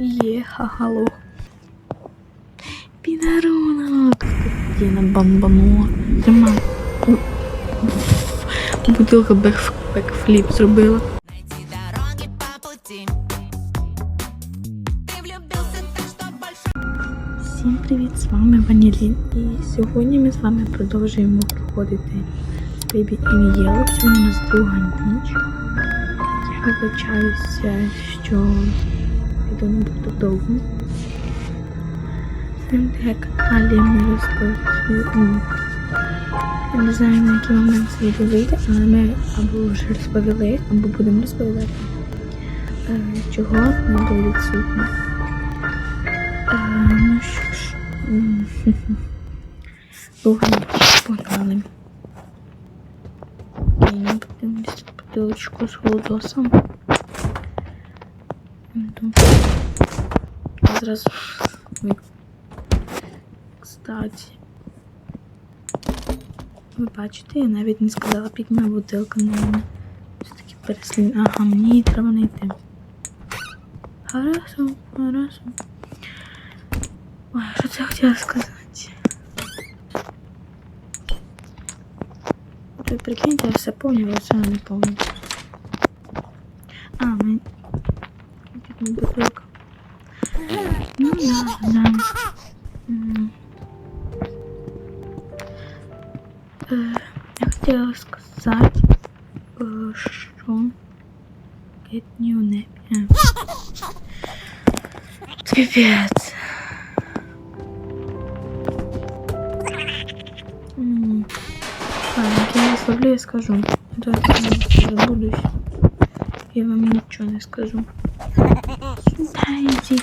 Є, хахало. Підарунок. Діна бомбанула. Тримай. Бутилка бекфліп зробила. Всім привіт, з вами Ванілін. І сьогодні ми з вами продовжуємо проходити Baby in Yellow. Сьогодні у нас друга ніч. Я вибачаюся, що не буде довгим. Своїм каналі ми розповіли. Я не знаю, на який момент це відео вийде, але ми або вже розповіли, або будемо розповідати, е, чого не було відсутні. Е, ну що ж, ніч, погнали. Окей, ми подивимося бутилочку з голодосом. Йду. Зразу. Ой. Кстати. Ви бачите, я навіть не сказала, під моя бутилка на мене. Все-таки переслід. Ага, мені її треба знайти. Хорошо, хорошо. Ой, що це я хотіла сказати? Прикиньте, я все помню, а це не помню. А, ми... Не бутилка. Ну да, да. Е, Я хотіла сказати, е, що Get new name. Пипец. Ладно, я ослаблю и скажу. Да, я забудусь. Я вам ничего не скажу. Сюда иди.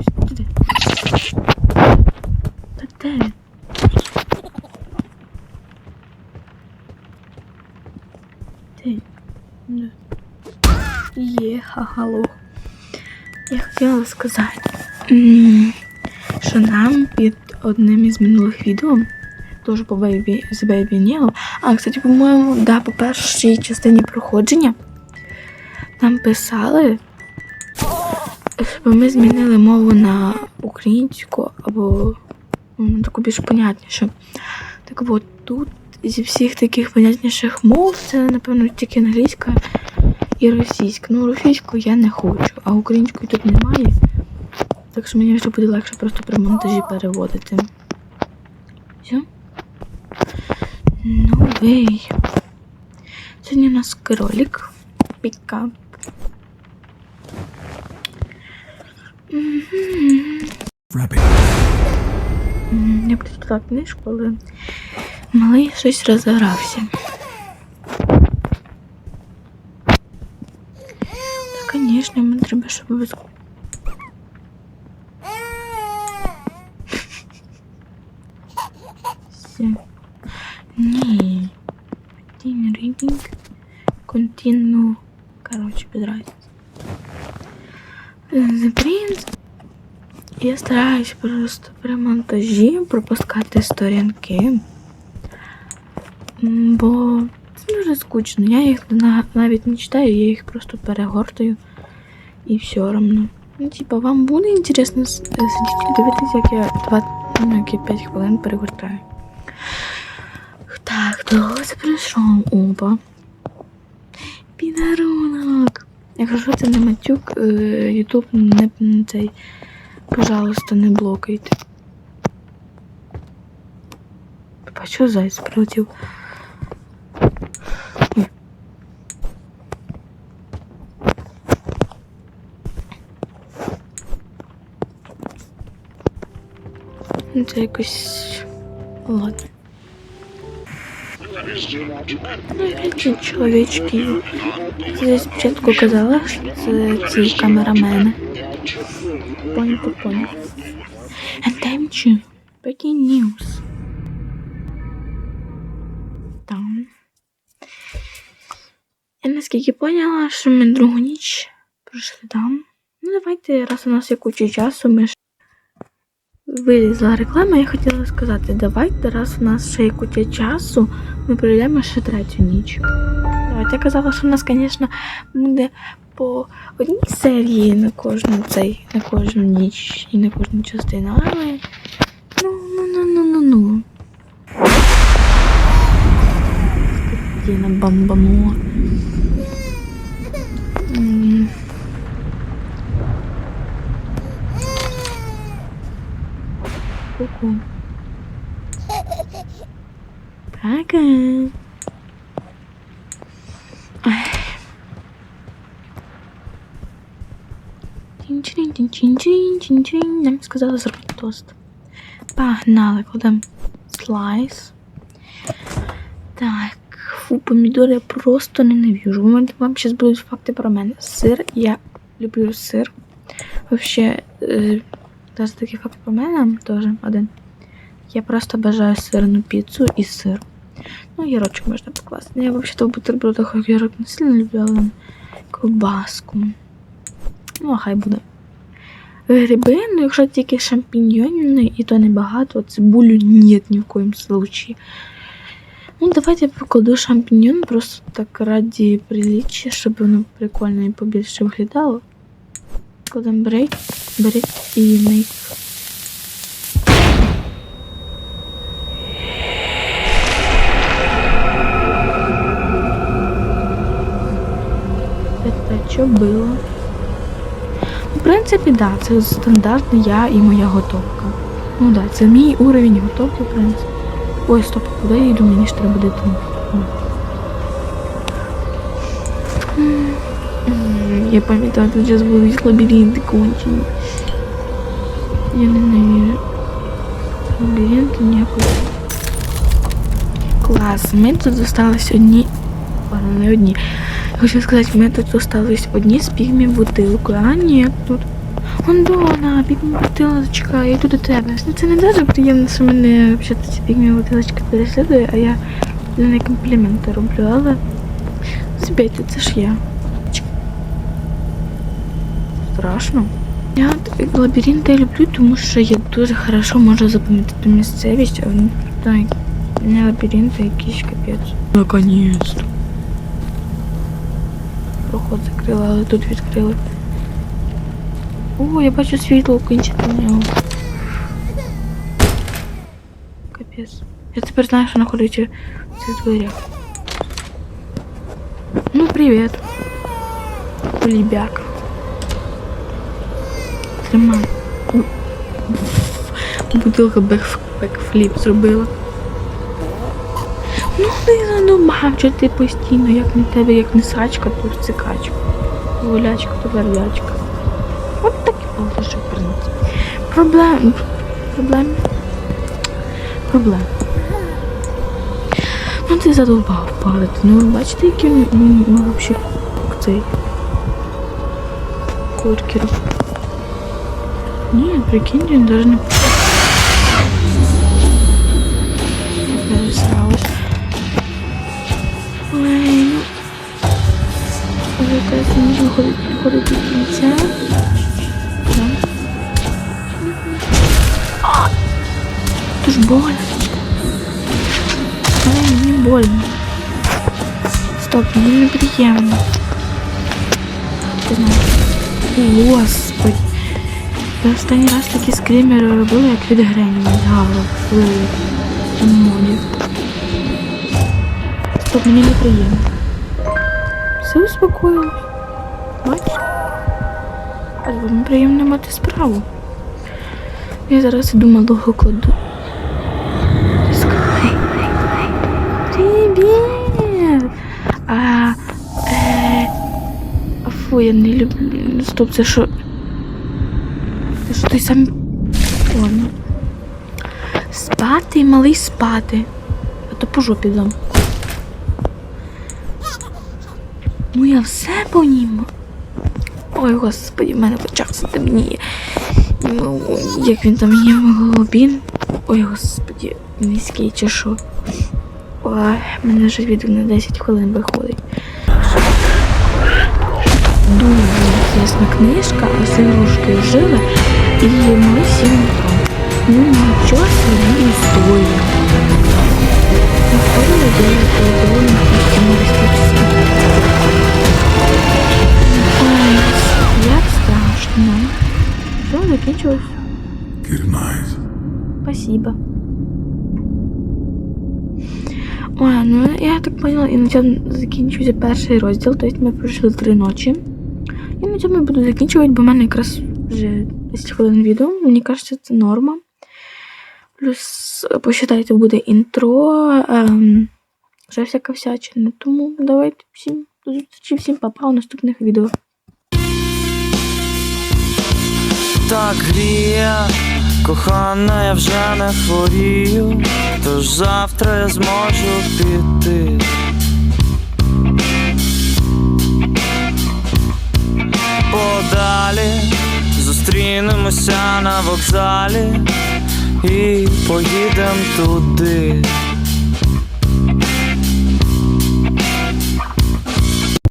Что ты? Да ты. Ты. Да. Є, хахало. Я хотіла сказати, м, що нам під одним із минулих відео, теж по Baby, з Baby Neo, а, кстати, по-моєму, да, по першій частині проходження, нам писали, щоб ми змінили мову на українську або ну, таку більш понятнішу. Так от тут зі всіх таких понятніших мов, це, напевно, тільки англійська і російська. Ну, російську я не хочу, а української тут немає. Так що мені вже буде легше просто при монтажі переводити. Все? Новий. Сьогодні у нас кролик. Пікап. Я прочитала книжку, але малий щось розігрався. Та, звісно, мені треба, щоб без... Все. Ні. Continue reading. Continue. Короче, без разницы. The Prince я стараюсь просто при монтажі пропускати сторінки, бо це дуже скучно. Я їх навіть не читаю, я їх просто перегортаю і все одно. Ну, типа, вам буде інтересно сидіти і дивитися, як я два, ну, як я 5 хвилин перегортаю. Так, це прийшов. Опа. Підарунок. Якщо це не матюк, е, Ютуб не, цей. Пожалуйста, не блокайте. Бачу, зайць прилетів. Це якось. Ладно. Які чоловічки. Це спочатку казала, що це ці камерамени. Понял, понял. And time to breaking news. Там. Я наскільки поняла, що ми другу ніч пройшли там. Ну, давайте, раз у нас є куча часу, ми ж вилізла реклама, я хотіла сказати, давайте, раз у нас ще є кутя часу, ми пройдемо ще третю ніч. Давайте я казала, що у нас, звісно, буде по одній серії на кожну цей, на кожну ніч і на кожну частину, але ну, ну, ну, ну, ну, ну. Діна Ку-ку. Пока. Тінь-чинь-тінь-чинь-чинь-чинь. Нам сказали зробити тост. Погнали, кладемо слайс. Так, фу, помідори я просто ненавижу. Вам, вам зараз будуть факти про мене. Сир, я люблю сир. Вообще, е, зараз такий факт про мене теж один. Я просто бажаю сирну піцу і сир. Ну, гірочок можна покласти. Я взагалі в бутербродах гірок не сильно люблю, але ковбаску. Ну, а хай буде. Гриби, ну якщо тільки шампіньйони, і то небагато, цибулю ні, ні в коїм случаї. Ну, давайте я покладу шампіньйон просто так раді приліччя, щоб воно прикольно і побільше виглядало. Кладемо беріть, на їх. Що було? В принципі, да, це стандартний я і моя готовка. Ну да, це мій уровень готовки, в принципі. Ой, стоп, куди я йду? Мені ж треба буде там. Я пам'ятаю, тут зараз будуть лабіринти кончені. Я ненавижу. Лабіринти ніякої. Клас, ми тут зостались одні. Ладно, не одні. Я хочу сказати, ми тут зостались одні з пігмі бутилкою. А ні, тут. Ондона, пігмі бутилочка, я йду до тебе. Це не дуже приємно, що мене взагалі ці пігмі бутилочка переслідує, а я для неї компліменти роблю, але збійте, це ж я. Страшно. Я от лабіринти люблю, тому що я дуже хорошо можу запам'ятати місцевість, а вони так, не лабіринти, а якийсь капець. Наконец-то. Проход закрила, але тут відкрили. О, я бачу світло окінчити в нього. Капець. Я тепер знаю, що знаходиться в цих дверях. Ну, привіт. Кулібяк. Тримай. Бутилка бекфліп зробила. Ну ти задумав, що ти постійно, як не тебе, як не сачка, то цикачка. Гулячка, то верлячка. От так і вийшло, в принципі. Проблем. Проблем. Проблем. Ну ти задовбав падати. Ну бачите, який ну, взагалі цей. Куркер. Ні, прикинь, він навіть не пересралась. Ой, ну. Вже теж не виходить, підходить до кінця. Да. А! Це ж больно. Ай, мені больно. Стоп, мені неприємно. Ти знаєш. Господи. Я останній раз такі скримери робила, як від Грені Гало в моді. Стоп, мені неприємно. Все успокоїлось. Бачиш? А з вами приємно мати справу. Я зараз іду малого кладу. Привіт! А, е, фу, я не люблю. Стоп, це що? Це що той сам. Ладно. Спати, малий спати. А то по жопі дам. Ну я все по нім. Ой, господи, в мене почався темніє. Ну, як він там є глибін. Ой, господи, низький чи що. Ой, мене вже відео на 10 хвилин виходить. Дуже інтересна книжка, а з ігрушки жили і ми сім. Ну, нічого собі історія. Находила делать довольно юмористично. Ой, як страшно. Все, закінчилось. Good night. Спасибо. Ой, ну я так поняла, і на цьому закінчується перший розділ, тобто ми пройшли три ночі. І на цьому я буду закінчувати, бо в мене якраз вже 10 хвилин відео. Мені кажеться, це норма. Плюс, посчитайте, буде інтро, ем, вже всяка всячина. Тому давайте всім до зустрічі, всім папа у наступних відео. так гріє, кохана, я вже не хворію, тож завтра я зможу піти. Подалі зустрінемося на вокзалі і поїдем туди.